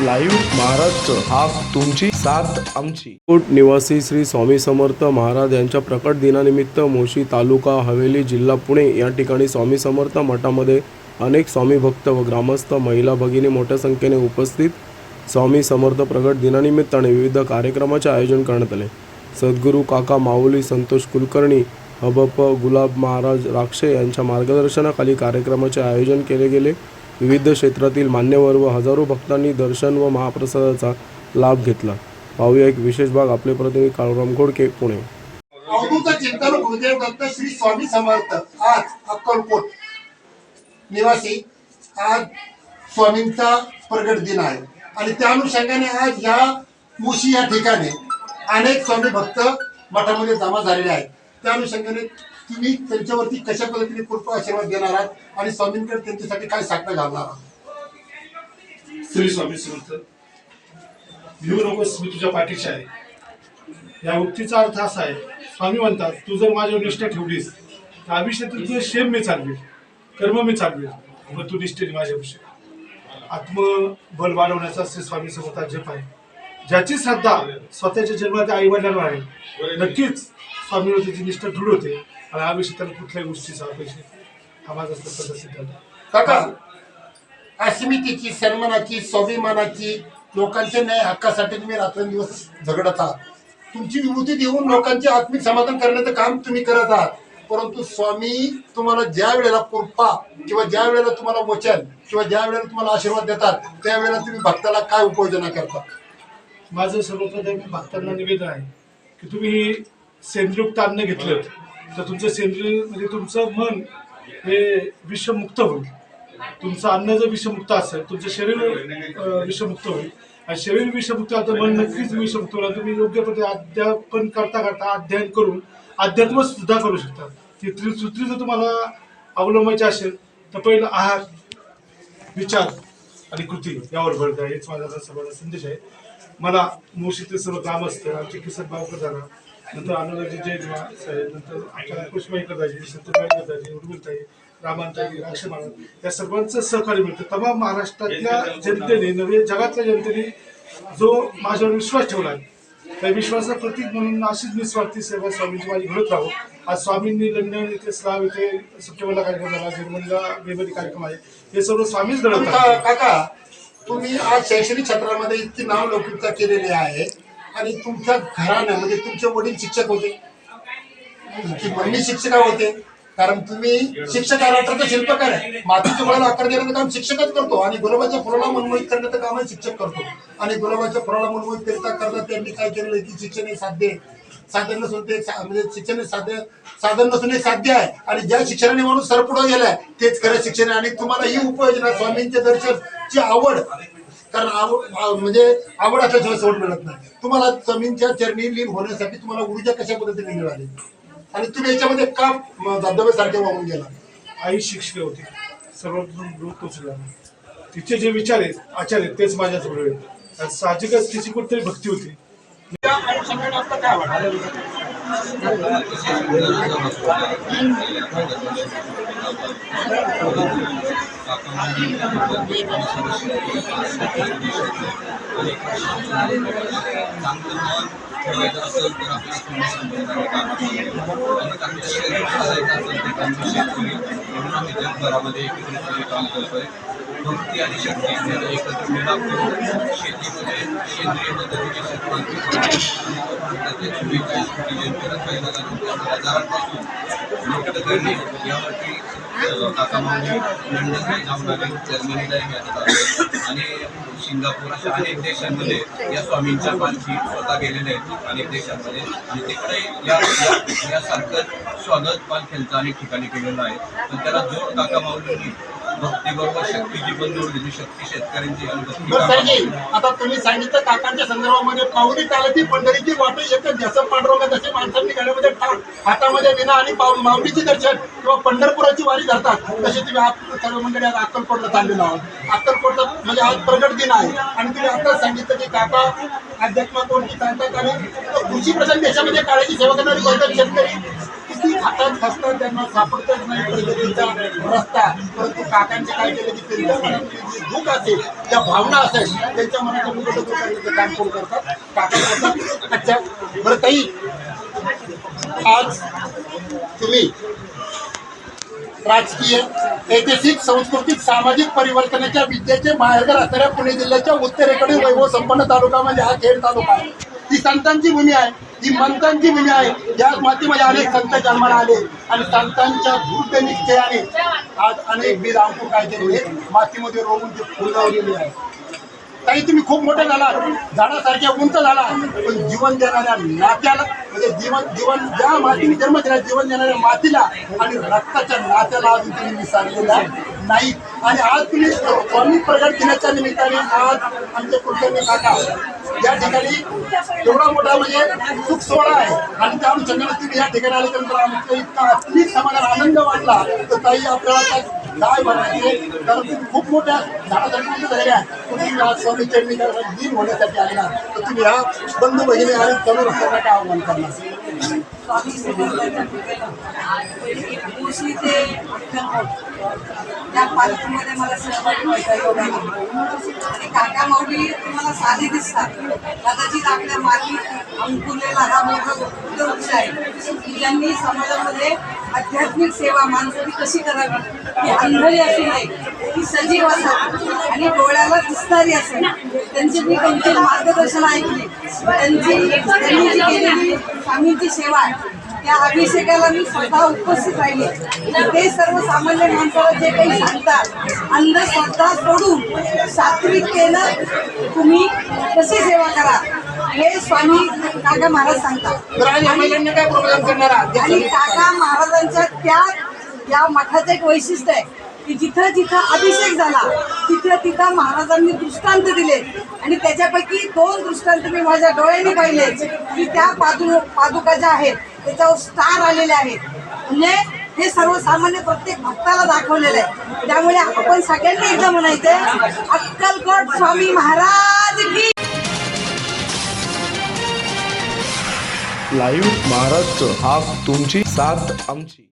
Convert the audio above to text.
Live Maharashtra हा तुमची साथ आमची. कोट निवासी श्री स्वामी समर्थ महाराज यांच्या प्रकट दिनानिमित्त मोशी तालुका हवेली जिल्हा पुणे या ठिकाणी स्वामी समर्थ मठामध्ये अनेक स्वामी भक्त व ग्रामस्थ महिला भगिनी मोठ्या संख्येने उपस्थित. स्वामी समर्थ प्रकट दिनानिमित्ताने विविध कार्यक्रमाचे आयोजन करण्यात आले. सद्गुरू काका माऊली संतोष कुलकर्णी हबप गुलाब महाराज राक्षे यांच्या मार्गदर्शनाखाली कार्यक्रमाचे आयोजन केले गेले. विविध क्षेत्रातील मान्यवर व हजारो भक्तांनी दर्शन व महाप्रसादाचा लाभ घेतला. पाहूया एक विशेष भाग. आपले प्रतिनिधी काळूराम घोडके पुणे. चिंतन गुरुदेव दत्त श्री स्वामी समर्थ. आज अक्कलकोट निवासी आज स्वामींचा प्रगट दिन आहे. आणि त्या अनुषंगाने आज या मुशी या ठिकाणी अनेक स्वामी भक्त मठामध्ये जमा झालेले आहेत. त्या अनुषंगाने तुम्ही त्यांच्यावरती कशा पद्धतीने कृपा आशीर्वाद देणार आहात आणि स्वामींकडे त्यांच्यासाठी काय साखर घालणार आहात? श्री स्वामी समर्थ भिवू नकोस मी तुझ्या पाठीशी आहे. या उक्तीचा अर्थ असा आहे स्वामी म्हणतात तू जर माझ्यावर निष्ठा ठेवलीस तर आयुष्यात तुझं शेम मी चालवेल कर्म मी चालवेल मग तू निष्ठेने माझ्याविषयी. आत्मबल वाढवण्याचा श्री स्वामी समर्थ जप आहे. ज्याची श्रद्धा स्वतःच्या जन्माच्या आई वडिलांवर आहे नक्कीच स्वामीवर त्याची निष्ठा दृढ होते आणि आयुष्यात त्याला कुठल्याही गोष्टीचा अपेक्षा नाही. हा माझा स्वतःचा सिद्धांत. काका अस्मितेची सन्मानाची स्वाभिमानाची लोकांच्या न्याय हक्कासाठी तुम्ही रात्रंदिवस झगडत आहात तुमची विभूती देऊन लोकांचे आत्मिक समाधान करण्याचं काम तुम्ही करत आहात परंतु स्वामी तुम्हाला ज्या वेळेला कृपा किंवा ज्या वेळेला तुम्हाला वचन किंवा ज्या वेळेला तुम्हाला आशीर्वाद देतात त्यावेळेला तुम्ही भक्ताला काय उपाययोजना करता माझं सर्वप्रथम भक्तांना निवेदन आहे की तुम्ही सेंद्रियुक्त अन्न घेतलं तर तुमचं सेंद्रिय म्हणजे तुमचं मन हे विषमुक्त होईल. तुमचं अन्न जर विषमुक्त असेल तुमचं शरीर विषमुक्त होईल. आणि शरीर विषमुक्त आलं तर मन नक्कीच विषमुक्त होईल. तुम्ही योग्य पद्धती अध्यापन करता करता अध्ययन करून अध्यात्म सुद्धा करू शकता. ती त्रिसूत्री जर तुम्हाला अवलंबायची असेल तर पहिलं आहार विचार आणि कृती यावर भर द्या. हेच माझा सर्वांना संदेश आहे. मला मुशीतील सर्व ग्रामस्थ आमचे किसन बावकर झाला नंतर अनुराजी जय साहेब नंतर आमच्या पुष्पाई कदाजी संतबाई कदाजी उर्मिलताई रामांताई राक्षे या सर्वांचं सहकार्य मिळतं. तमाम महाराष्ट्रातल्या जनतेने नव्हे जगातल्या जनतेने जो माझ्यावर विश्वास ठेवला आहे त्या विश्वासाचं प्रतीक म्हणून अशीच निस्वार्थी सेवा स्वामींची माझी घडत राहू. आज स्वामींनी लंडन इथे स्लाव इथे सुट्टीवाला कार्यक्रम झाला जर्मनीला वेगवेगळे कार्यक्रम आहे हे सर्व स्वामीच घडत काका तुम्ही आज शैक्षणिक क्षेत्रामध्ये इतकी नाव लोकप्रियता केलेली आहे. आणि तुमच्या घरानं म्हणजे तुमचे वडील शिक्षक होते. तुमची मम्मी शिक्षिका होते. कारण तुम्ही शिक्षक आहे शिल्पकार आहे. मातीच्या फळाला आकार देण्याचं काम शिक्षकच करतो. आणि गुलाबाच्या फुलाला मनमोहित करण्याचं काम शिक्षक करतो. आणि गुलाबाच्या फुलाला मनमोहित करता करता त्यांनी काय केलेलं की शिक्षण हे साध्य साधन नसून ते म्हणजे शिक्षण साध्य साधन नसून हे साध्य आहे. आणि ज्या शिक्षणाने माणूस सरपुढं गेलाय तेच खरं शिक्षण आहे. आणि तुम्हाला ही उपयोजना स्वामींचे दर्शन ची आवड कारण आवड म्हणजे आवड असल्याशिवाय सोड मिळत नाही. तुम्हाला स्वामींच्या चरणी लीन होण्यासाठी तुम्हाला ऊर्जा कशा पद्धतीने मिळाली? आणि तुम्ही याच्यामध्ये का म- धबधब्यासारखे वाहून गेला? आई शिक्षक होती. सर्वप्रथम गुरु पोचला तिचे जे विचार आहेत आचार आहेत तेच माझ्याजवळ आहेत. साहजिकच तिची कुठतरी भक्ती होती. ठेवायचं असेल तर आपल्या आणि त्यांचं शरीर चालायचं असेल तर त्यांचं शेतकरी म्हणून आम्ही जगभरामध्ये एकत्रितपणे काम करतोय भक्ती आणि शक्ती यांचा एकत्र मिलाप करून शेतीमध्ये सेंद्रिय पद्धतीचे शेतकऱ्यांची प्रत्येक बेचाळीस कोटी जनतेला पहिल्या आजारांपासून मुक्त करणे यावरती अ, काका माऊली लंडनला जाऊन आले जर्मनीलाही आणि सिंगापूर अशा अनेक देशांमध्ये या स्वामींच्या पालखी स्वतः गेलेले आहेत अनेक देशांमध्ये आणि तिकडे या यासारखं स्वागत पालख्यांचं अनेक ठिकाणी केलेलं आहे पण त्याला जोड काका माऊलींनी भक्तीबरोबर शक्तीची पण जोड दिली शक्ती शेतकऱ्यांची भक्ती. आता तुम्ही सांगितलं काकांच्या संदर्भामध्ये पावली चालती पंढरीची वाटे एकच जसं पांडुरंग तसे माणसांनी गळ्यामध्ये ठाण हातामध्ये विना आणि माऊलीचे दर्शन किंवा पंढरपुराची वारी धरतात तसे तुम्ही आज सर्व मंडळी आज अक्कलकोटला चाललेलो आहोत अक्कलकोटचा म्हणजे आज प्रगट दिन आहे आणि तुम्ही आताच सांगितलं की काका कोणती सांगतात आणि कृषी प्रधान देशामध्ये काळाची सेवा करणारी कोणत्या शेतकरी हातात खातात फसतात त्यांना सापडतच नाही प्रगतीचा रस्ता परंतु काकांचे काय केलं की त्यांच्या मनातली जी दुःख असेल त्या भावना असेल त्यांच्या मनाच्या मुलं करण्याचं काम करून करतात काका अच्छा बरं ताई आज तुम्ही राजकीय ऐतिहासिक सांस्कृतिक सामाजिक परिवर्तनाच्या विद्येचे माहेरघर असणाऱ्या पुणे जिल्ह्याच्या उत्तरेकडील वैभव संपन्न तालुका म्हणजे हा खेड तालुका आहे. ही संतांची भूमी आहे. ही मंतांची विजय आहे या मातीमध्ये अनेक संत जन्माला आले आणि संतांच्या दृढ निश्चयाने आज अनेक बीज अंकुर काय केलेले मातीमध्ये रोवून ते फुल आहे. काही तुम्ही खूप मोठे झाला झाडासारख्या उंच झाला पण जीवन देणाऱ्या नात्याला म्हणजे जीवन जीवन ज्या मातीने जन्म दिला जीवन देणाऱ्या मातीला आणि रक्ताच्या नात्याला अजून तुम्ही विसरलेला नाही. आणि आज तुम्ही स्वामी प्रगट दिनाच्या निमित्ताने आज आमचे कुलकर्णी काका. या ठिकाणी एवढा मोठा म्हणजे सुख सोहळा आहे. आणि त्या अनुषंगाने या ठिकाणी आल्यानंतर आमचं इतका अत्मिक समाधान आनंद वाटला. तर ताई आपल्याला काय म्हणायचे कारण तुम्ही खूप मोठ्या झाडासाठी झाल्या आहे. तुम्ही आज स्वामी चरणी दिन होण्यासाठी आलेला. तर तुम्ही ह्या बंधू भगिनी आणि तरुण असताना काय आव्हान करणार? स्वामी समर्थांच्या कृपेने ते त्या पालखीमध्ये मला सहभागी व्हायचा योग आणि माऊली तुम्हाला साधी दिसतात. कदाचित आपल्या मातीत अंकुरलेला हा मोठा वृक्ष आहे. ज्यांनी समाजामध्ये आध्यात्मिक सेवा माणसाची कशी करावी? ती अंधळी असू नये ती सजीव असावी. आणि डोळ्याला दिसणारी असेल त्यांची मी त्यांची मार्गदर्शन ऐकली? त्यांची त्यांनी जी केलेली स्वामींची सेवा आहे त्या अभिषेकाला मी स्वतः उपस्थित राहिली. तर ते सर्वसामान्य माणसाला जे काही सांगतात अंधश्रद्धा सोडून सात्विकतेनं तुम्ही कशी सेवा करा हे स्वामी काका महाराज सांगतात. आणि काका महाराजांच्या त्या या मठाचं एक वैशिष्ट्य आहे की जिथं जिथं अभिषेक झाला तिथं तिथं महाराजांनी दृष्टांत दिले. आणि त्याच्यापैकी दोन दृष्टांत मी माझ्या डोळ्यांनी पाहिले की त्या पादु पादुका ज्या आहेत त्याच्यावर स्टार आलेले आहेत. म्हणजे हे सर्वसामान्य प्रत्येक भक्ताला दाखवलेलं आहे. त्यामुळे आपण सगळ्यांनी एकदा म्हणायचंय अक्कलकोट स्वामी महाराज की लाईव्ह महाराष्ट्र हा तुमची साथ आमची.